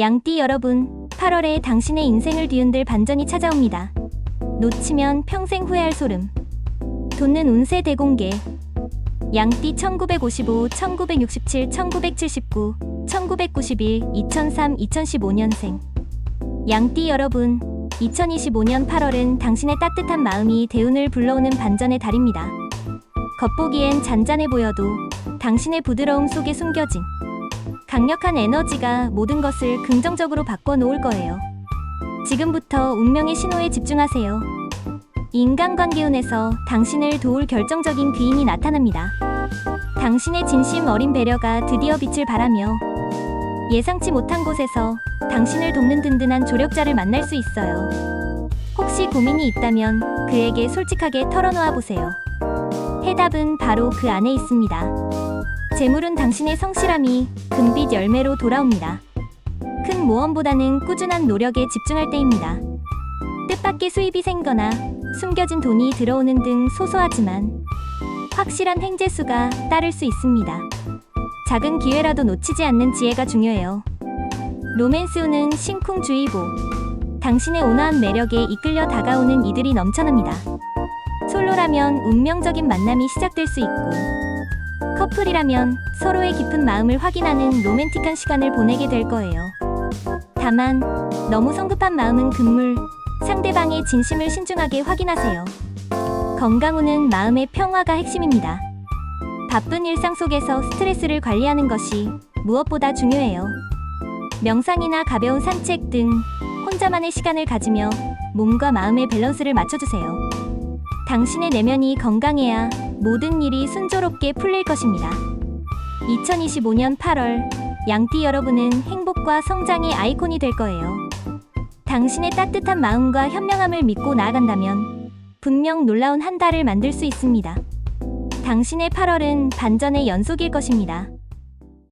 양띠 여러분, 8월에 당신의 인생을 뒤흔들 반전이 찾아옵니다. 놓치면 평생 후회할 소름. 돋는 운세 대공개. 양띠 1955, 1967, 1979, 1991, 2003, 2015년생. 양띠 여러분, 2025년 8월은 당신의 따뜻한 마음이 대운을 불러오는 반전의 달입니다. 겉보기엔 잔잔해 보여도 당신의 부드러움 속에 숨겨진 강력한 에너지가 모든 것을 긍정적으로 바꿔 놓을 거예요. 지금부터 운명의 신호에 집중하세요. 인간관계 운에서 당신을 도울 결정적인 귀인이 나타납니다. 당신의 진심 어린 배려가 드디어 빛을 발하며 예상치 못한 곳에서 당신을 돕는 든든한 조력자를 만날 수 있어요. 혹시 고민이 있다면 그에게 솔직하게 털어놓아 보세요. 해답은 바로 그 안에 있습니다. 재물은 당신의 성실함이 금빛 열매로 돌아옵니다. 큰 모험보다는 꾸준한 노력에 집중할 때입니다. 뜻밖의 수입이 생거나 숨겨진 돈이 들어오는 등 소소하지만 확실한 횡재수가 따를 수 있습니다. 작은 기회라도 놓치지 않는 지혜가 중요해요. 로맨스운은 심쿵주의보. 당신의 온화한 매력에 이끌려 다가오는 이들이 넘쳐납니다. 솔로라면 운명적인 만남이 시작될 수 있고, 커플이라면 서로의 깊은 마음을 확인하는 로맨틱한 시간을 보내게 될 거예요. 다만, 너무 성급한 마음은 금물, 상대방의 진심을 신중하게 확인하세요. 건강운은 마음의 평화가 핵심입니다. 바쁜 일상 속에서 스트레스를 관리하는 것이 무엇보다 중요해요. 명상이나 가벼운 산책 등 혼자만의 시간을 가지며 몸과 마음의 밸런스를 맞춰주세요. 당신의 내면이 건강해야 모든 일이 순조롭게 풀릴 것입니다. 2025년 8월 양띠 여러분은 행복과 성장의 아이콘이 될 거예요. 당신의 따뜻한 마음과 현명함을 믿고 나아간다면 분명 놀라운 한 달을 만들 수 있습니다. 당신의 8월은 반전의 연속일 것입니다.